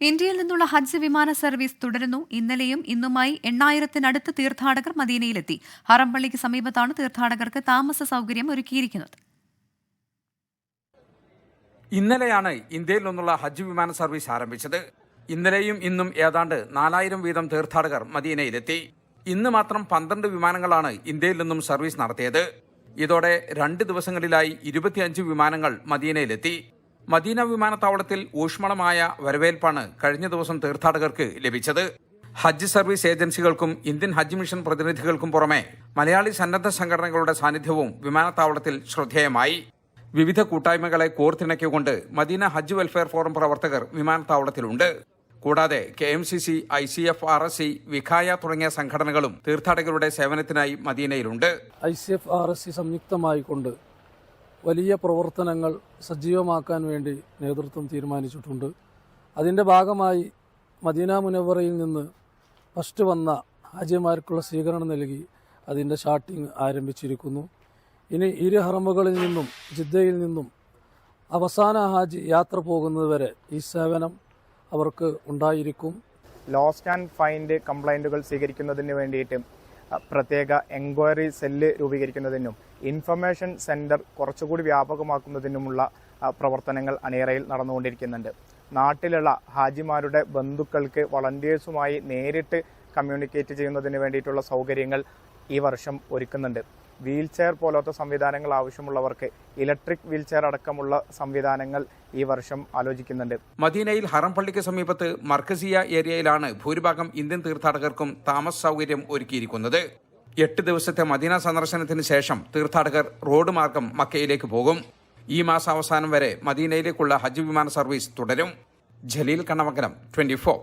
ഇന്ത്യയിൽ നിന്നുള്ള ഹജ്ജ് വിമാന സർവീസ് തുടരുന്നു. ഇന്നലെയും ഇന്നുമായി എണ്ണായിരത്തിനടുത്ത് തീർത്ഥാടകർ മദീനയിലെത്തി. ഹറംപള്ളിക്ക് സമീപത്താണ് തീർത്ഥാടകർക്ക് താമസ സൗകര്യം ഒരുക്കിയിരിക്കുന്നത്. ഇന്നലെയാണ് ഇന്ത്യയിൽ നിന്നുള്ള ഹജ്ജ് വിമാന സർവീസ് ആരംഭിച്ചത്. ഇന്നലെയും ഇന്നും ഏതാണ്ട് നാലായിരം വീതം തീർത്ഥാടകർ മദീനയിലെത്തി. ഇന്ന് മാത്രം പന്ത്രണ്ട് വിമാനങ്ങളാണ് ഇന്ത്യയിൽ നിന്നും സർവീസ് നടത്തിയത്. ഇതോടെ രണ്ട് ദിവസങ്ങളിലായി ഇരുപത്തിയഞ്ച് വിമാനങ്ങൾ മദീനയിലെത്തി. മദീന വിമാനത്താവളത്തിൽ ഊഷ്മളമായ വരവേൽപ്പാണ് കഴിഞ്ഞ ദിവസം തീർത്ഥാടകർക്ക് ലഭിച്ചത്. ഹജ്ജ് സർവീസ് ഏജൻസികൾക്കും ഇന്ത്യൻ ഹജ്ജ് മിഷൻ പ്രതിനിധികൾക്കും പുറമെ മലയാളി സന്നദ്ധ സംഘടനകളുടെ സാന്നിധ്യവും വിമാനത്താവളത്തിൽ ശ്രദ്ധേയമായി. വിവിധ കൂട്ടായ്മകളെ കോർത്തിണക്കിക്കൊണ്ട് മദീന ഹജ്ജ് വെൽഫെയർ ഫോറം പ്രവർത്തകർ വിമാനത്താവളത്തിലുണ്ട്. കൂടാതെ K M C C I C F R S C Vikhaya തുടങ്ങിയ സംഘടനകളും തീർത്ഥാടകരുടെ സേവനത്തിനായി മദീനയിലുണ്ട്. I C F R S C സംയുക്തമായിക്കൊണ്ട് വലിയ പ്രവർത്തനങ്ങൾ സജീവമാക്കാൻ വേണ്ടി നേതൃത്വം തീരുമാനിച്ചിട്ടുണ്ട്. അതിന്റെ ഭാഗമായി മദീന മുനവറയിൽ നിന്ന് ഫസ്റ്റ് വന്ന ഹാജിമാർക്കുള്ള സ്വീകരണം നൽകി അതിന്റെ ഷാട്ടിംഗ് ആരംഭിച്ചിരിക്കുന്നു. ഇനി ഇരു ഹറമുകളിൽ നിന്നും ജിദ്ദയിൽ നിന്നും അവസാന ഹാജി യാത്ര പോകുന്നതുവരെ ഈ സേവനം അവർക്ക് ഉണ്ടായിരിക്കും. ലോസ്റ്റ് ആൻഡ് ഫൈൻഡ് കംപ്ലൈന്റുകൾ സ്വീകരിക്കുന്നതിന് വേണ്ടിയിട്ട് പ്രത്യേക എൻക്വയറി സെല്ല് രൂപീകരിക്കുന്നതിനും ഇൻഫർമേഷൻ സെന്റർ കുറച്ചുകൂടി വ്യാപകമാക്കുന്നതിനുമുള്ള പ്രവർത്തനങ്ങൾ അണിയറയിൽ നടന്നുകൊണ്ടിരിക്കുന്നുണ്ട്. നാട്ടിലുള്ള ഹാജിമാരുടെ ബന്ധുക്കൾക്ക് വളണ്ടിയേഴ്സുമായി നേരിട്ട് കമ്മ്യൂണിക്കേറ്റ് ചെയ്യുന്നതിന് വേണ്ടിയിട്ടുള്ള സൗകര്യങ്ങൾ ഈ വർഷം ഒരുക്കുന്നുണ്ട്. വീൽ ചെയർ പോലത്തെ സംവിധാനങ്ങൾ ആവശ്യമുള്ളവർക്ക് ഇലക്ട്രിക് വീൽ ചെയർ അടക്കമുള്ള സംവിധാനങ്ങൾ ഈ വർഷം ആലോചിക്കുന്നുണ്ട്. മദീനയിൽ ഹറംപള്ളിക്ക് സമീപത്ത് മർക്കസിയ ഏരിയയിലാണ് ഭൂരിഭാഗം ഇന്ത്യൻ തീർത്ഥാടകർക്കും താമസ സൗകര്യം ഒരുക്കിയിരിക്കുന്നത്. എട്ട് ദിവസത്തെ മദീന സന്ദർശനത്തിന് ശേഷം തീർത്ഥാടകർ റോഡ് മാർഗം മക്കയിലേക്ക് പോകും. ഈ മാസം അവസാനം വരെ മദീനയിലേക്കുള്ള ഹജ്ജ് വിമാന സർവീസ് തുടരും. Jaleel Kannamangalam twenty four